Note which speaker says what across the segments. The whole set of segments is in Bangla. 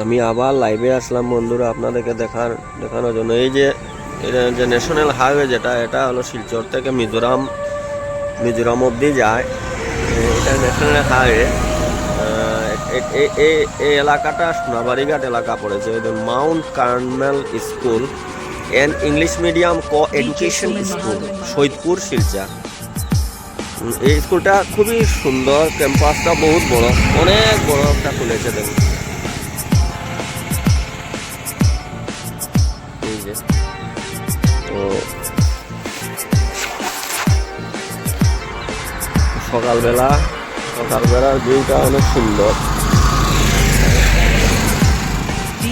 Speaker 1: আমি আবার লাইভে আসলাম বন্ধুরা আপনাদেরকে দেখার, দেখানোর জন্য। এই যে যে ন্যাশনাল হাইওয়ে যেটা, এটা হলো শিলচর থেকে মিজোরাম মিজোরাম অবধি যায়। এটা ন্যাশনাল হাইওয়ে এই এলাকাটা সোনাবাড়িঘাট এলাকা পড়েছে। Mount Carmel school and English medium co education school Saidpur, Silchar. এই স্কুলটা খুবই সুন্দর। ক্যাম্পাসটা বহুত বড়, অনেক বড় একটা খুলেছে দেখুন। এই যে তো সকালবেলা সকালবেলার ভিউটা অনেক সুন্দর।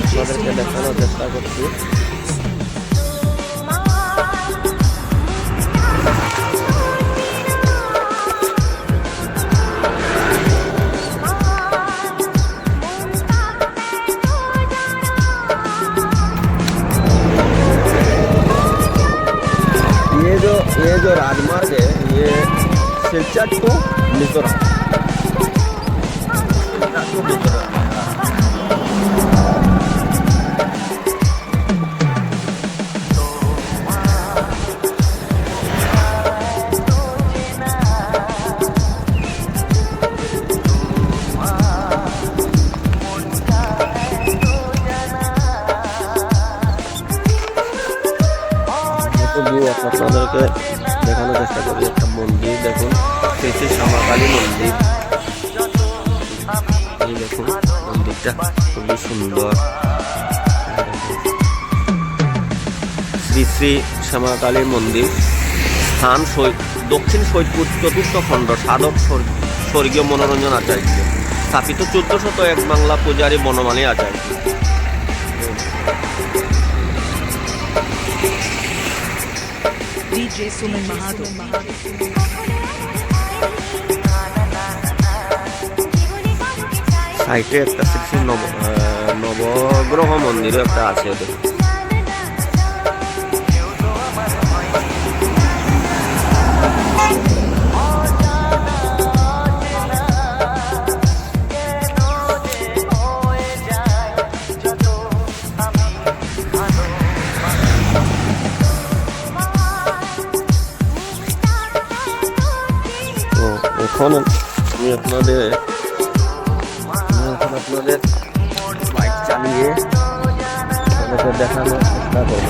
Speaker 1: আপনাদেরকে দেখানোর চেষ্টা করছি। जो ये जो राजमार्ग है ये सिलचट टू मिजोरम ভিউ আপনাদেরকে দেখানোর চেষ্টা করি একটা মন্দির, দেখুন। শ্রী শ্যামাকালী মন্দির। এই দেখুন, মন্দিরটা খুবই সুন্দর। শ্রী শ্রী শ্যামাকালী মন্দির। স্থান দক্ষিণ সৈদপুর চতুর্থ খণ্ড, সাধক স্বর- স্বর্গীয় মনোরঞ্জন আচার্য। স্থাপিত চোদ্দ শত এক বাংলা পূজারী বনমালী আচার্য।
Speaker 2: DJ Suman Mahato.
Speaker 1: সাইটে একটা নব নবগ্রহ মন্দিরও একটা আছে ওদের এখন আমি আপনাদের আপনাদের বাইক চালিয়ে আপনাদের দেখানোর চেষ্টা করব।